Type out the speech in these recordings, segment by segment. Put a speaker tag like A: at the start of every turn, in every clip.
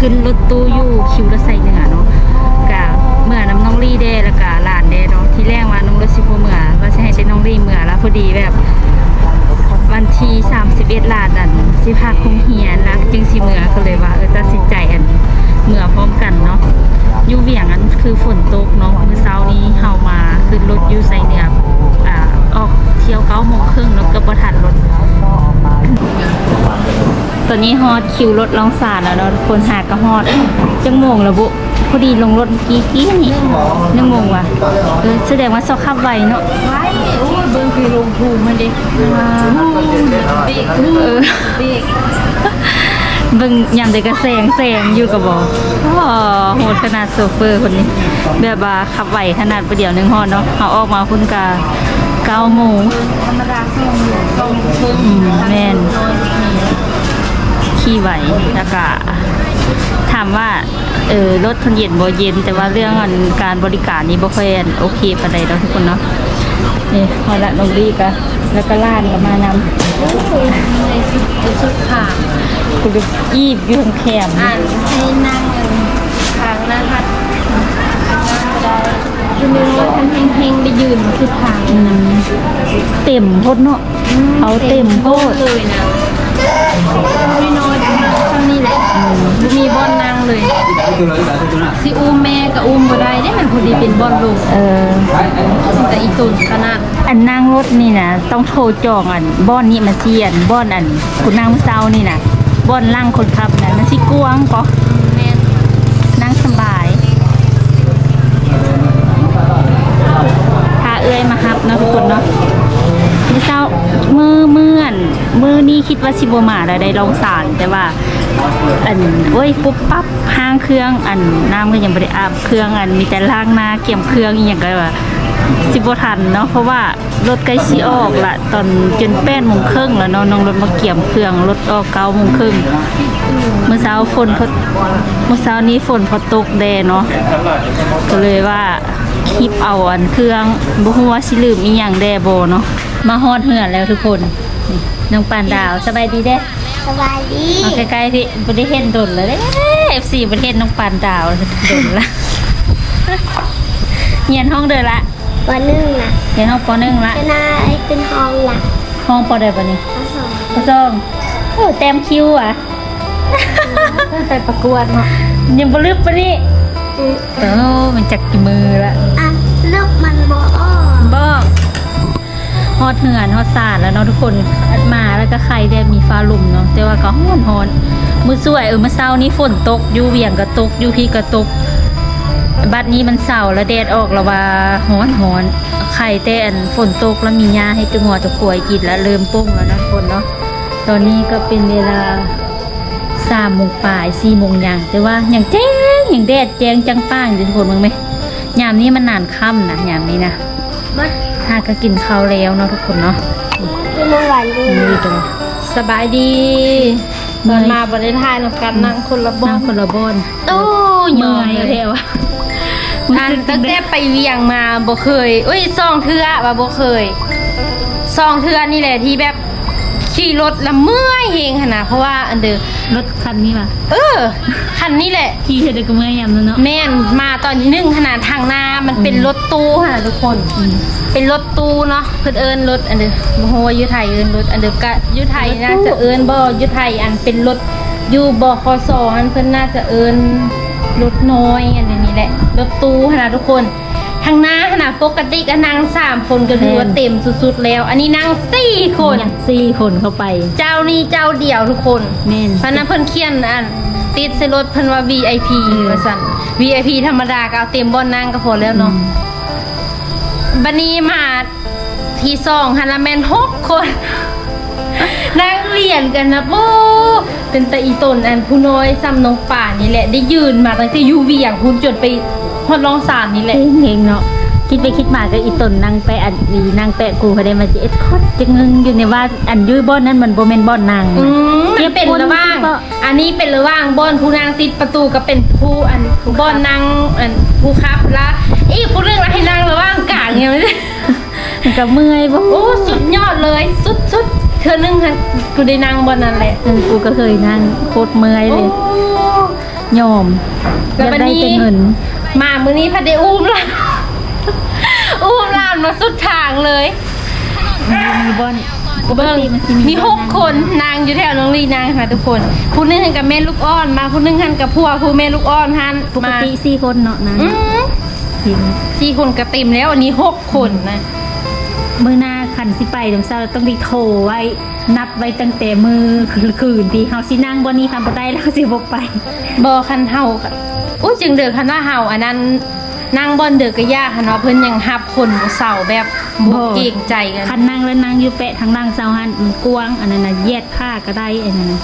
A: ขึ้นรถตู้อยู่คิวรถไซเหนือเนาะกะเมื่อน้ำน้องลี่เด้แล้วก็หลานเด้เนาะที่แรกว่าน้องรถสิบ่เมื่อว่าสิให้เป็นน้องลี่เมื่อแล้วพอดีแบบ วันที่31ลาดันสิพาคงเฮียนแล้วจึงสิเมื่อก็เลยว่าเออตัดสินใจอันเมื่อพร้อมกันเนาะอยู่เวียงอันคือฝนตกเนาะมื้อเช้านี้เฮามาขึ้นรถอยู่ไซเหนือ ตอนนี้ฮอดคิวรถลองสารแล้วเนาะทุกคนหากก็ฮอดจังโมงแล้วบุพอดีลงรถเมื่อกี้กี้นี่หนึ่งโมงว่ะเออแสดงว่าเซาขับไวเนาะ
B: ไว้โอ้ยเบิ่งคือลงภูมิมันเด็ก
A: เบรกเออ
B: เบรก
A: เบิ่งยามใดก็แซงแซงอยู่กับบ่อ๋อโหดขนาดโซเฟอร์คนนี้แบบว่าขับไวขนาดประเดี๋ยวหนึงฮอดเนาะเขาออกมาคุณกา9โมง
B: ธรรมดาส่งอยู่ส่งเพิ่ม
A: อืมแม่นขี่ไหว แล้วก็ถามว่าเออรถคนเย็นบ่เย็น แต่ว่าเรื่องอันการบริการนี่บ่ค่อยอันโอเคปานใดเนาะทุกคนเนาะนี่พอละน้องดีก็แล้วก็ล้านก็มานำ
B: ในสุดในสุดค่ะ
A: คุณดูอีบอยู่แคม
B: อ่านให้นั่งทางหน้าทัดคือนึงว่าทันเฮงๆได้ยืนมาคือทาง
A: อืมเต็มโพดเนาะเอาเต็มโพด
B: เลยนะไม่น้อยเท่านี้ แหละบ่มีบอนนั่งเลยสิอุ้มแม่กับอุ้มบ่ได้ได้มันพอดีเป็นบอนลง
A: เออ
B: แต่อีตุนขนาด
A: อันนั่งรถนี่นะต้องโทรจองอันบ้อนนี้มาเสียนบ้อนอันคุณนางเศร้านี่นะบ้อนล่างคนขับนะมันสิกวางก็
B: แม่น
A: นั่งสบายพาเอ้ยมาฮับเนาะทุกคนเนาะ พี่เจ้ามือเมื่อนมือนี่คิดว่าชิบมาแล้วได้ลองสารแต่ว่าอันโอ้ยปุ๊บปั๊บห้างเครื่องอันน้ำก็ยังไม่ได้อาบเครื่องอันมีแต่ล้างหน้าเกี่ยมเครื่องอย่างก็ว่าสิบทันเนาะเพราะว่ารถใกล้สิออกละตอนจนแป้นมงครึ่งแล้วเนาะน้องรถมาเกี่ยมเครื่องรถออกเก้ามงครึ่งเมื่อเช้าฝนพอเมื่อเช้านี้ฝนพอตกแดดเนาะก็เลยว่า คลิปเอาอันเครื่องบ่ฮู้ว่าสิลืมอีหยังแด่บ่เนาะมาฮอดเหือนแล้วทุกคนนี่น้องปานดาวสบายดีเด้
C: สบายดี
A: มาใกล้ๆพี่บ่ได้เห็นดนแล้วเด้ FC บ่ได้เห็นน้องปานดาวดนละเรียนห้องเด้อละ
C: วันหนึ่งนะ
A: เรียนห้องป .1 ละ
C: จะนาไอ้เป็นห้องหลัก
A: ห้องปใดบ่นี่
C: ทั้งสอง
A: ปสองโอ้เต็มคิวอะ
B: ไปประกวดเนาะ
A: ยังบ่ลึกปะนี่
C: อืม
A: โอ้มันจักกี่มือละ
C: อะลูกมันบอ้อ
A: บอกฮอดเหือนฮอดสาดแล้วเนาะทุกคนอัดมาแล้วก็ใครได้มีฟ้าลุ่มเนาะแต่ว่าก็ฮ้อนฮอนมือสวยเออมื่อเช้านี้ฝนตกอยู่เวียงก็ตกอยู่พี่ก็ตกบัดนี้มันเสาร์แล้วแดดออกแล้วว่าฮ้อนฮอนไข่แต่อันฝนตกแล้วมีหญ้าให้ตัวงัวตัวควายกินแล้วเริ่มปุ้งแล้วเนาะทุกคนเนาะตอนนี้ก็เป็นเวลาสามโมงปลายสี่โมงอย่างแต่ว่าอย่างแจ้ง อย่างแดดแจ้งจังป้างอยู่ทุกคนมึงไหมยามนี้มันนานค่ำนะยามนี้นะ
C: บัด
A: ถ้าก็กินข้าวแล้วเนาะทุกคนเนาะ
C: คือเมื่อวานดี
A: นี่จัง
B: สบายดีเดินมาบริทายนำกันนั่งคนละบ้า
A: นั่
B: น
A: งคนละบอน
B: โอ้ย
A: เมื่อย
B: เล
A: แล้
B: ยว
A: อะ
B: อันตั้งแต่ไปเวียงมาบ่เคยเอ้ยซองเทือว่าบ่เคยซองเทือนี่แหละที่แบบขี่รถละเมื่อยเฮงขนาดเพราะว่าอันเดอ
A: ร ถคันนี้ล่ะ
B: เออ คันนี้แหละ
A: ที่เธอก็เมื่อยยามนั้นเนาะ
B: แม่นมาตอนหนึ่งขนาดทางหน้ามันเป็นรถตู้ค่ะทุกคน เป็นรถตู้เนาะเพิ่นเอิ้นรถอันเดอบ่ฮู้ว่าอยู่ไทยเอิ้นรถอันเดอก็อยู่ไทยน่าจะเอิ้นบ่อยู่ไทยอันเป็นรถอยู่บคสอันเพิ่นน่าจะเอิ้นรถน้อยอันนี้แหละรถตู้ขนาดทุกคนทางหน้าขนาดปกติก็นั่งสามคนก็ถือว่าเต็มสุดๆแล้ว อันนี้นั่งสี่คน
A: อย่างสี่คนเข้าไป
B: เจ้านี่เจ้าเดียวทุกคน
A: แม่น
B: เพราะนั้นเพิ่นเขียนอันติดใส่รถเพิ่นว่า VIP
A: อืม
B: ว่าซั่น VIP ธรรมดาก็เอาเต็มบ่อนนั่งก็พอแล้วเนาะบัดนี้มาที่สองฮันละแม่นหกคนนั่งเรียนกันนะโอ้เป็นตาอีตนอันผู้น้อยซ้ำน้องป่านนี่แหละ ได้ยืนมาตั้งแต่อยู่เวียงคุณจนไป ฮอดรองสารนี่แหละ
A: เฮงๆเนาะคิดไปคิดมาก็อีตนนั่งไปอันนี้นั่งแปะกูเขาได้มาจะเอ็ดคอดจะงึงอยู่ในว่าอันยุ้ยบอนนั้นมันโบเมนบอนนาง
B: อืมมันเป็นระหว่าง
A: เก็บคน
B: อันนี้เป็นระหว่างบอนผู้นางติดประตูกับเป็นผู้อันบอนนางอันผู้ครับละอีกผู้เรื่องละให้นางระหว่างกลางไงมัน
A: มันก็เมื่อยบ่
B: โอ้สุดยอดเลยสุดสุดเธอนึงค่ะกูได้นางบอนนั่นแหละ
A: เออกูก็เคยนั่งโคตรเมื่อย
B: โอ้
A: เลย ยอมอ
B: แล้ว
A: ยาก
B: วัน
A: ได้
B: นี้
A: แต่เงิน
B: มามื้อนี้พัดได้อุ้มละอุ้มหลานมาสุดทางเลย
A: มีบอนปก
B: เบิ้ง
A: ติมันสิ
B: มีหกคนนางอยู่แถวน้องลีนางค่ะทุกคนผู้หนึงหันกับแม่ลูกอ้อน มาผู้หนึงหันกับพัวผู้แม่ลูกอ้อนหัน
A: ปก
B: มา
A: ติสี่คนเนาะนะ
B: อืม
A: ทีม
B: สี่คนกระติมแล้วอันนี้หกคนนะ
A: มือหน้าคันสิไปตรงเช้าต้องได้โทรไว้ นัดไว้ตั้งแต่มือคืนที่เฮาสินั่งบนนี้ทำบ่ได้แล้วสิบ่ไป
B: บอคันเฮาค่ะ อู้จึงเดือคันว่าเฮาอันนั้นนางบอนเดือกกะยาคันว่าเพิ่นยังหับคนบ่เศร้าแบบบ่เกรงใจกัน
A: คันนั่งแล้วนั่งอยู่แปะทางนั่งเซาหันมันกว้างอันนั้นน่ะแยกผ้าก็ได้อันนั้นน่ะ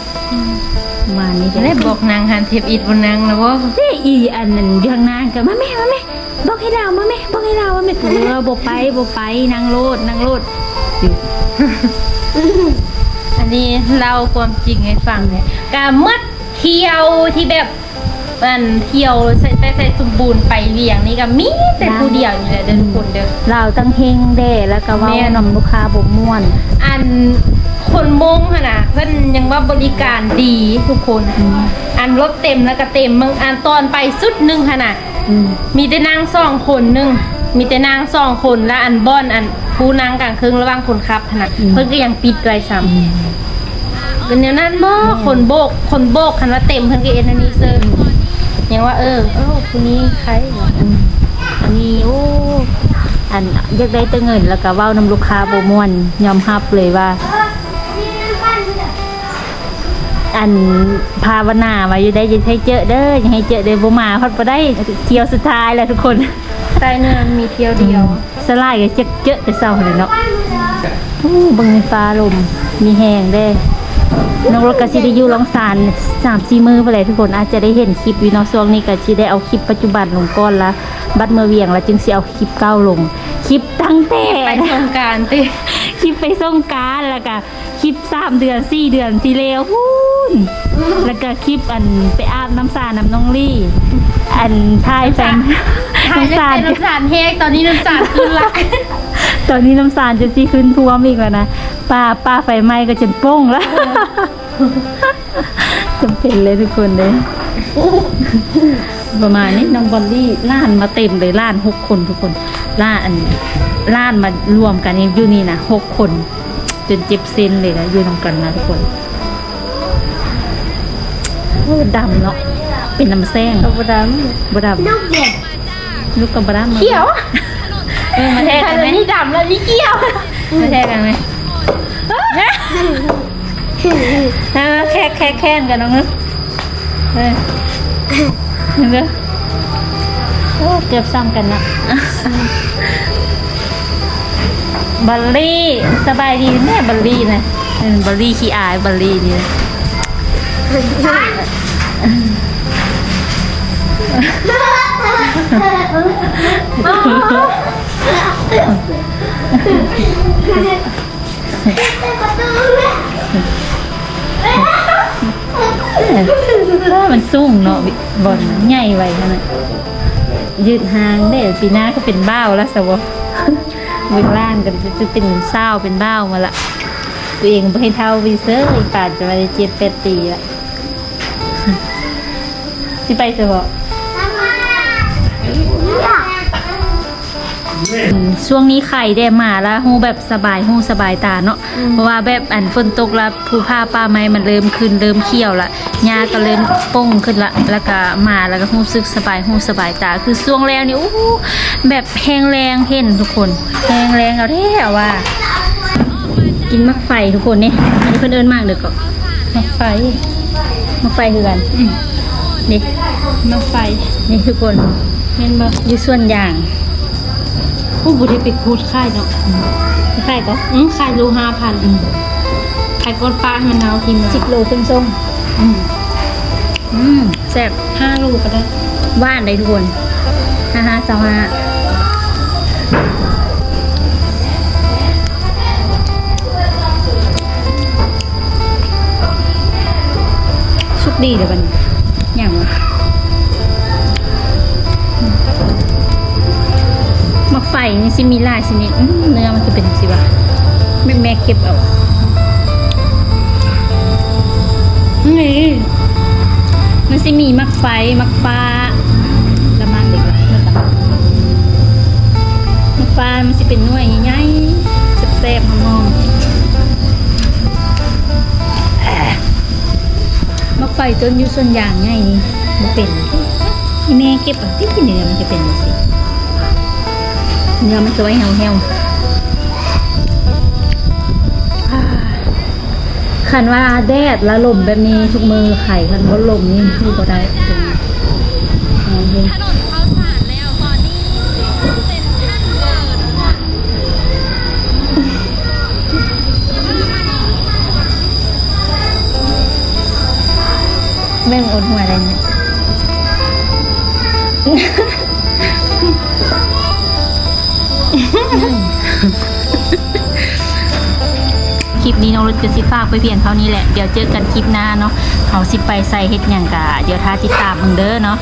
A: ประมาณนี้
B: ได้
A: เด้
B: บอกนางหันเทปอิดบนนางแล้วว่า
A: เด้อีอันนั้นอยู่ทางหน้าก็มาแม่มาแม่บอกให้เรามาแม่บอกให้เราว่าแม่กูเราบ่ไปบ่ไปนั่งโลดนั่งโลดอยู่
B: อันนี้เล่าความจริงให้ฟังเนี่ยกามัดเที่ยวที่แบบ มันเที่ยวใส่ใส่ใส่สมบูรณ์ไปเลี้ยงนี่ก็มีแต่ผู้เดียวนี่แหละเด้อทุกคนเด้อ
A: เราตั้งเฮงเด้แล้วก็เว้า
B: แม่น
A: นำลูกค้าบ่ม่วน
B: อันคนมงขนาดเพิ่นยังว่าบริการดีทุกคน อันรถเต็มแล้วก็เต็มมึงอันตอนไปสุดหนึ่งขนาด
A: อืม
B: มีแต่นางสองคนหนึงมีแต่นางสองคนและอันบ้อนอันผู้นางกลางครึ่งระหว่างคนขับขนาดเพิ่นก็ยังปิดไว้ซ้ำเป็นแนวนั้นบ่คนโบกคนโบกคันว่าเต็มเพิ่นก็เอ็นอันนี้เซิร์ ยังว่าเออเออคนนี้ใครเหรอ
A: อืมอันนี้โอ้อันอยากได้แต่เงินแล้วก็เว้านำลูกค้าบ่ม่วนยอมรับเลยว่า อันภาวนาว่าอยู่ได้อยินให้เจอเด้ออย่าให้เจอเด้อบ่มาฮอดบ่ได้เที่ยวสุดท้ายแล้วทุกคน
B: ใต้เนื้อมันมีเที่ยวเดียว
A: สลายก็เจอเจอแต่เช้าเลยเนาะอู้เบิ่งฟ้าลมมีแหงเด้ น้องรถก็สิได้อยู่ลองสาร3-4มื้อไปเลยทุกคนอาจจะได้เห็นคลิปอยู่เนาะช่วงนี้ก็สิได้เอาคลิปปัจจุบันลงก่อนละบัดเมื่อเวียงแล้วจึงสิเอาคลิปเก่าลง คลิปตั้งแต่
B: ไปสงกรารติ
A: คลิปไปส่งกรารแล้วก็คลิปสามเดือนสี่เดือนที่แล้วพูนแล้วก็คลิปอันไปอาบน้ำสาน้ำน้องลี่ อันทายแฟน
B: ถ่ายจะ
A: น้ำสา
B: เป็นน้ำสารแห้งตอนนี้น้ำสารขึ้นละ
A: ตอนนี้น้ำสารจะซีขึ้นท่วมอีกแล้วนะป้าป้าไฟไหม้ก็จนโป้งแล้วจำเป็นเลยทุกคนเลยประมาณนี้น้องบอลลี่ล่านมาเต็มเลยล่านหกคนทุกคนล่านอันล่านมารวมกันนี่อยู่นี่นะหกคน จนเจ็บเซนเลยนะอยู่ตรงกันนะทุกคนโอ้ดำเนาะเป็นน้ำแซง
B: ตัวด
A: บด
C: ลูกเด็กำ
A: ลูกกับบดำำ
B: เขียว
A: เออ มาแทกกันไหม
B: นี่ดำแล้วนี่เขียว
A: มาแทกกันไหมเออแค่แค่แค่นกันน้องนึกเออนึกเด้อโอ้เกือบซ้ำกันนะบัลลี่สบายดีแม่บัลลี่นะเออบัลลี่ขี้อายบัลลี่นี่นะเออ มันสูงเนาะบอลใหญ่ไว้ขนาดยืดหางได้ปีหน้าก็เป็นบ้าวแล้วสวะเวล่างกันจะเป็นเศร้าเป็นบ้าวมาละตัวเองไม่ให้เท่าวีเซอร์อีป่านจะมาได้เจ็ดแปดปีละที่ไปสวะ ช่วงนี้ไข่ได้มาแล้วหูแบบสบายหูสบายตาเนาะเพราะว่าแบบอันฝนตกแล้วภูผ้าป่าไม้มันเริ่มขึ้นเริ่มเขียวละหญ้าก็เริ่มป่งขึ้นละแล้วก็มาแล้วก็หูซึกสบายหูสบายตา คือช่วงแล้วนี่โอ้โหแบบแห้งแรงเห็นทุกคนแห้งแรงเอาแท้ว่า กินมักไฟทุกคนเนี่ยอันนี้เพิ่นเอิ้นมากเด้อก็มักไฟมักไฟคือกันอืมนี่
B: น้ำไฟ
A: นี่ทุกคน
B: เห็นบ่
A: อยู่ส่วนอย่าง
B: ผู้บุรีไปคูดค่ายเนาะ
A: ใครก็
B: อืมค่ายรูห้าพันค่ายก้นปลาให้มันเอาทีม
A: สิบโลครึ่งส้มอืมอืมแซ่บ
B: ห้าลูกก็ได้
A: ว่านเลยทุกคนห้าห้าสองห้าชุกดีเดี๋ยวมันอ ไฟนี่สิมีลายชนิดอื้เนื้อมันจะเป็นสิวะแม่แม่เก็บเอา
B: นี่
A: มันสิมีมักไฟมักฟ้าละมันเด็กละนั่นละมักฟ้ามันสิเป็นหน่วยใหญ่ๆแซ่บๆหอมๆแอะมักไฟต้นอยู่ส่วนอย่างไงนี่มันเป็นที่แม่เก็บเอ่ที่เนื้อมันจะเป็นสิ เนื้อมันจะไว้เหี่ยวๆอ่าคันว่าแดดและลมแบบนี้ทุกมือไข่คันว่าลมนี่คือก็ได้ตรงนี้อ๋อเห็น
B: ถนนเขาสานแล้วตอนนี้เซ็นทรัลเกิดค่ะ
A: แม่งอดหัวอะไรเนี่ย คลิปนี้น้องรถจะสิฝากไปเพียงเท่านี้แหละ เดี๋ยวเจอกันคลิปหน้าเนาะเขาสิไปใส่เฮ็ดอยังกะเดี๋ยวท้าติดตามมึงเด้อเนาะ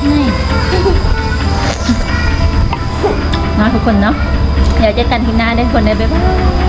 A: เนาะทุกคนเนาะเดี๋ยวเจอกันคลิปหน้าได้คนเด้อบ๊ายบาย